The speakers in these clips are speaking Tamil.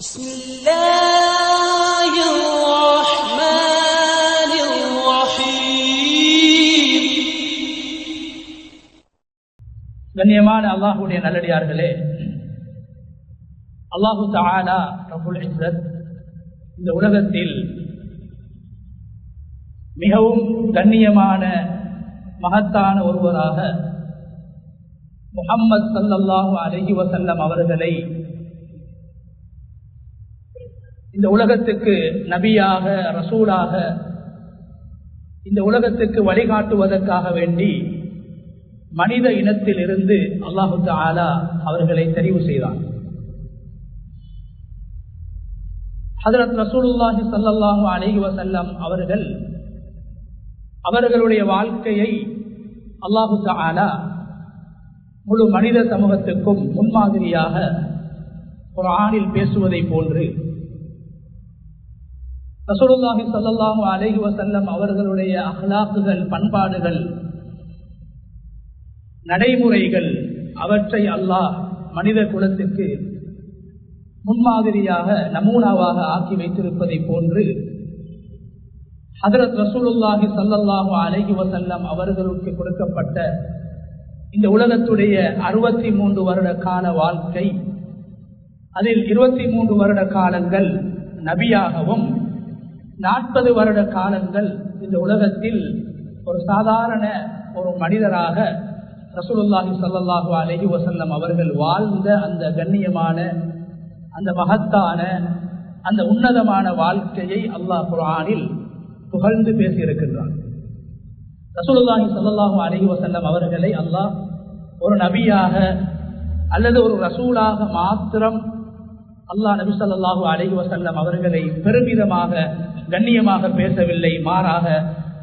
بسم الله الرحمن الرحيم கண்ணியமான அல்லாஹுடைய நல்லடியார்களே அல்லாஹு தஆலா ரபுல் இஸ்ஸத் இந்த உலகத்தில் மிகவும் கண்ணியமான மகத்தான ஒருவராக முஹம்மது ஸல்லல்லாஹு அலைஹி வஸல்லம் அவர்களை இந்த உலகத்துக்கு நபியாக ரசூலாக இந்த உலகத்துக்கு வழிகாட்டுவதற்காக வேண்டி மனித இனத்தில் இருந்து அல்லாஹு தாலா அவர்களை தெரிவு செய்தார் ஹதரத் ரசூலுல்லாஹி ஸல்லல்லாஹு அலைஹி வசல்லம் அவர்கள் அவர்களுடைய வாழ்க்கையை அல்லாஹு தாலா முழு மனித சமூகத்துக்கும் முன்மாதிரியாக ஆணில் பேசுவதை போன்று ரசூலுல்லாஹி சல்லாஹூ அலஹி வசல்லம் அவர்களுடைய அகலாக்குகள் பண்பாடுகள் நடைமுறைகள் அவற்றை அல்லாஹ் மனித குலத்திற்கு முன்மாதிரியாக நமூனாவாக ஆக்கி வைத்திருப்பதை போன்று ஹதரத் ரசூலுல்லாஹி ஸல்லல்லாஹு அலஹி வசல்லம் அவர்களுக்கு கொடுக்கப்பட்ட இந்த உலகத்துடைய அறுபத்தி மூன்று வருட கால வாழ்க்கை அதில் இருபத்தி மூன்று வருட காலங்கள் நபியாகவும் நாற்பது வருட காலங்கள் இந்த உலகத்தில் ஒரு சாதாரண ஒரு மனிதராக ரசூலுல்லாஹி ஸல்லல்லாஹு அலஹி வசல்லம் அவர்கள் வாழ்ந்த அந்த கண்ணியமான அந்த மகத்தான அந்த உன்னதமான வாழ்க்கையை அல்லாஹ் குரானில் புகழ்ந்து பேசியிருக்கின்றான். ரசூலுல்லாஹி ஸல்லல்லாஹு அலஹி வசல்லம் அவர்களை அல்லாஹ் ஒரு நபியாக அல்லது ஒரு ரசூலாக மாத்திரம் அல்லாஹ் நபி ஸல்லல்லாஹு அலஹி வசல்லம் அவர்களை பெருமிதமாக கண்ணியமாக பேசவில்லை. மாறாக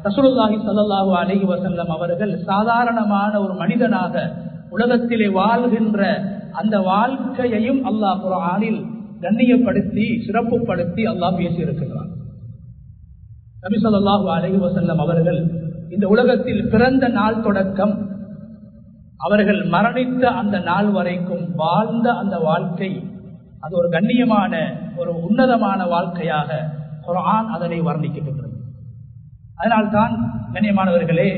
ரசூலுல்லாஹி சல்லாஹூ அலஹி வசல்லம் அவர்கள் சாதாரணமான ஒரு மனிதனாக உலகத்திலே வாழ்கின்ற அந்த வாழ்க்கையையும் அல்லாஹ் குரானில் கண்ணியப்படுத்தி சிறப்புப்படுத்தி அல்லாஹ் பேசியிருக்கிறார் நபி சொல்லாஹு அலஹி வசல்லம் அவர்கள் இந்த உலகத்தில் பிறந்த நாள் தொடக்கம் அவர்கள் மரணித்த அந்த நாள் வரைக்கும் வாழ்ந்த அந்த வாழ்க்கை அது ஒரு கண்ணியமான ஒரு உன்னதமான வாழ்க்கையாக குரான் அதனை வர்ணிக்கின்றது. அதனால்தான் கண்ணியமானவர்களே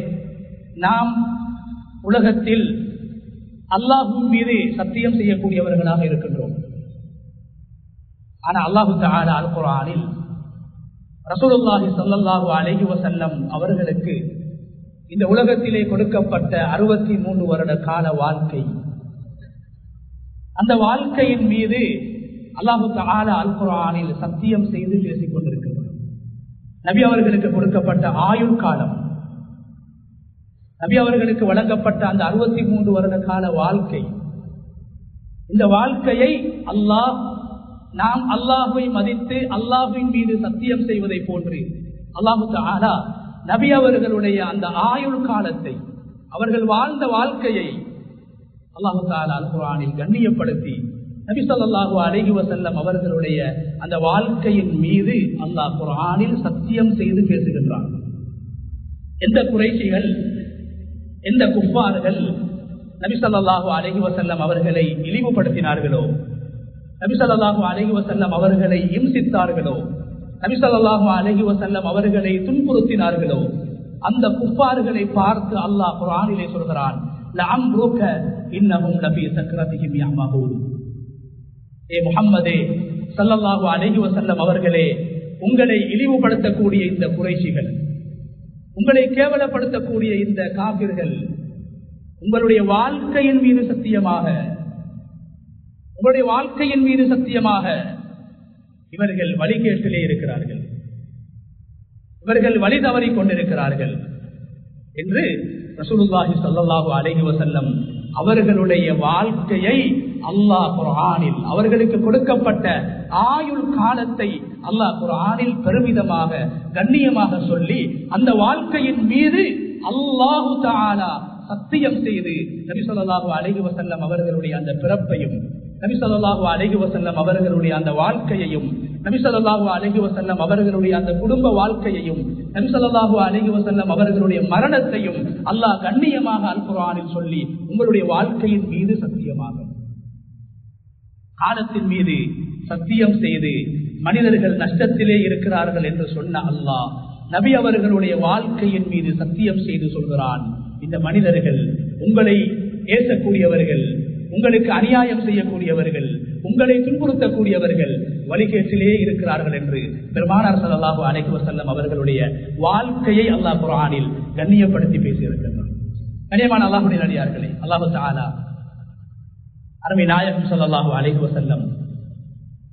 நாம் உலகத்தில் அல்லாஹும் மீது சத்தியம் செய்யக்கூடியவர்களாக இருக்கின்றோம். ஆனால் அல்லாஹு தாலா அல் குரானில் ரசூலுல்லாஹி சல்லாஹு அலஹி வசல்லம் அவர்களுக்கு இந்த உலகத்திலே கொடுக்கப்பட்ட அறுபத்தி மூன்று வருட கால வாழ்க்கை அந்த வாழ்க்கையின் மீது அல்லாஹு தாலா அல் குரானில் சத்தியம் செய்து பேசிக் கொண்டிருக்கிறார். நபி அவர்களுக்கு கொடுக்கப்பட்ட ஆயுள் காலம். நபி அவர்களுக்கு வழங்கப்பட்ட அந்த அறுபத்தி மூன்று வருட கால வாழ்க்கை. இந்த வாழ்க்கையை அல்லாஹ் நாம் அல்லாஹுவை மதித்து அல்லாஹுவின் மீது சத்தியம் செய்வதை போன்று அல்லாஹு தாலா நபி அவர்களுடைய அந்த ஆயுள் காலத்தை அவர்கள் வாழ்ந்த வாழ்க்கையை அல்லாஹு தாலா அல் குரானில் கண்ணியப்படுத்தி நபிசல்லாஹு அழகி வசல்லம் அவர்களுடைய அந்த வாழ்க்கையின் மீது அல்லாஹ் குரானில் சத்தியம் செய்து பேசுகின்றார் எந்த குறைச்சிகள் எந்த குப்பார்கள் நபிசல்லாஹு அழகி வசல்லம் அவர்களை இழிவுபடுத்தினார்களோ நபிசல்லாஹு அழகி வசல்லம் அவர்களை இம்சித்தார்களோ நபிசல்லாஹு அழகி வசல்லம் அவர்களை துன்புறுத்தினார்களோ அந்த குப்பார்களை பார்த்து அல்லாஹ் குரானிலே சொல்கிறான் இன்னமும் நபி சக்கரதிகும் யாமகூன் ஏ முகம்மதே சல்லல்லாஹு அலஹி வசல்லம் அவர்களே உங்களை இழிவுபடுத்தக்கூடிய இந்த குறைசிகள் உங்களை கேவலப்படுத்தக்கூடிய இந்த காவிர்கள் உங்களுடைய வாழ்க்கையின் மீது சத்தியமாக உங்களுடைய வாழ்க்கையின் மீது சத்தியமாக இவர்கள் வழிகேட்டிலே இருக்கிறார்கள். இவர்கள் வழி தவறி கொண்டிருக்கிறார்கள் என்று ரசூலுல்லாஹி சல்லாஹூ அலஹி வசல்லம் அவர்களுடைய வாழ்க்கையை அல்லாஹ் குரானில் அவர்களுக்கு கொடுக்கப்பட்ட ஆயுள் காலத்தை அல்லாஹ் குரானில் பெருமிதமாக கண்ணியமாக சொல்லி அந்த வாழ்க்கையின் மீது அல்லாஹு தாலா சத்தியம் செய்து நபி சொல்லாஹு அழகி வசல்லம் அவர்களுடைய அந்த பிறப்பையும் நபி சொல்லாஹு அழகி வசல்லம் அவர்களுடைய அந்த வாழ்க்கையையும் நபி சொல்லாஹு அழகி வசல்லம் அவர்களுடைய அந்த குடும்ப வாழ்க்கையையும் நபி சொல்லாஹு அழகி வசல்லம் அவர்களுடைய மரணத்தையும் அல்லாஹ் கண்ணியமாக அல்புரானில் சொல்லி உங்களுடைய வாழ்க்கையின் மீது சத்தியமாக. காலத்தின் மீது சத்தியம் செய்து மனிதர்கள் நஷ்டத்திலே இருக்கிறார்கள் என்று சொன்ன அல்லாஹ் நபி அவர்களுடைய வாழ்க்கையின் மீது சத்தியம் செய்து சொல்கிறான். இந்த மனிதர்கள் உங்களை ஏசக்கூடியவர்கள் உங்களுக்கு அநியாயம் செய்யக்கூடியவர்கள் உங்களை துன்புறுத்தக்கூடியவர்கள் வழிகேட்டிலே இருக்கிறார்கள் என்று பெருமானார் ஸல்லல்லாஹு அலைக்கு வசல்லம் அவர்களுடைய வாழ்க்கையை அல்லாஹ் குரானில் கண்ணியப்படுத்தி பேசியிருக்கிறார் கண்ணியமான அல்லாஹுடைய நடிகார்களே அல்லாஹு சாலா அருமை நாயகம் ஸல்லல்லாஹு அலைக்கு வசல்லம்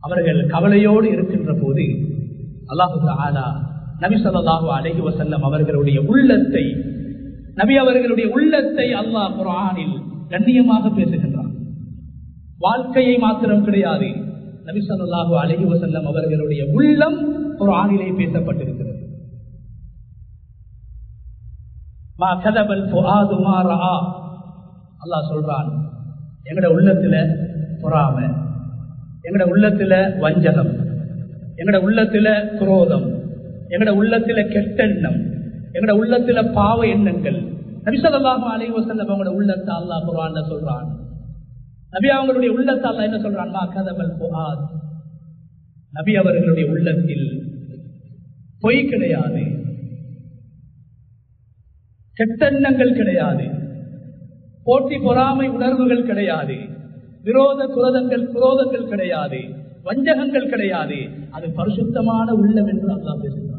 அவர்கள் கவலையோடு இருக்கின்ற போது அல்லாஹு தஆலா நபி சொல்லாஹு அலைஹி வசல்லம் அவர்களுடைய உள்ளத்தை நபி அவர்களுடைய உள்ளத்தை அல்லாஹ் குரானில் கண்ணியமாக பேசுகின்றான் வாழ்க்கையை மாத்திரம் கிடையாது. நபி ஸல்லல்லாஹு வசல்லம் அவர்களுடைய உள்ளம் குர்ஆனிலே பேசப்பட்டிருக்கிறது. அல்லா அல்லாஹ் சொல்றான் எங்கட உள்ளத்துல பொறாமை எங்கட உள்ளத்துல வஞ்சகம் எங்கட உள்ளத்துல குரோதம் எங்கட உள்ளத்துல கெட்டெண்ணம் எங்கட உள்ளத்துல பாவ எண்ணங்கள். நபிசல்லாஹு அலைஹி வசல்லம் அவங்களோட உள்ளத்தை அல்லாஹ் குர்ஆன்ல சொல்றான். நபி அவங்களுடைய உள்ளத்தால் என்ன சொல்றான்? கதவல் புகாத் நபி அவர்களுடைய உள்ளத்தில் பொய் கிடையாது. கெட்டெண்ணங்கள் கிடையாது. போட்டி பொறாமை உணர்வுகள் கிடையாது. விரோத குரோதங்கள் குரோதங்கள் கிடையாது. வஞ்சகங்கள் கிடையாது. அது பரிசுத்தமான உள்ளம் என்று அல்லா பேசுகிறார்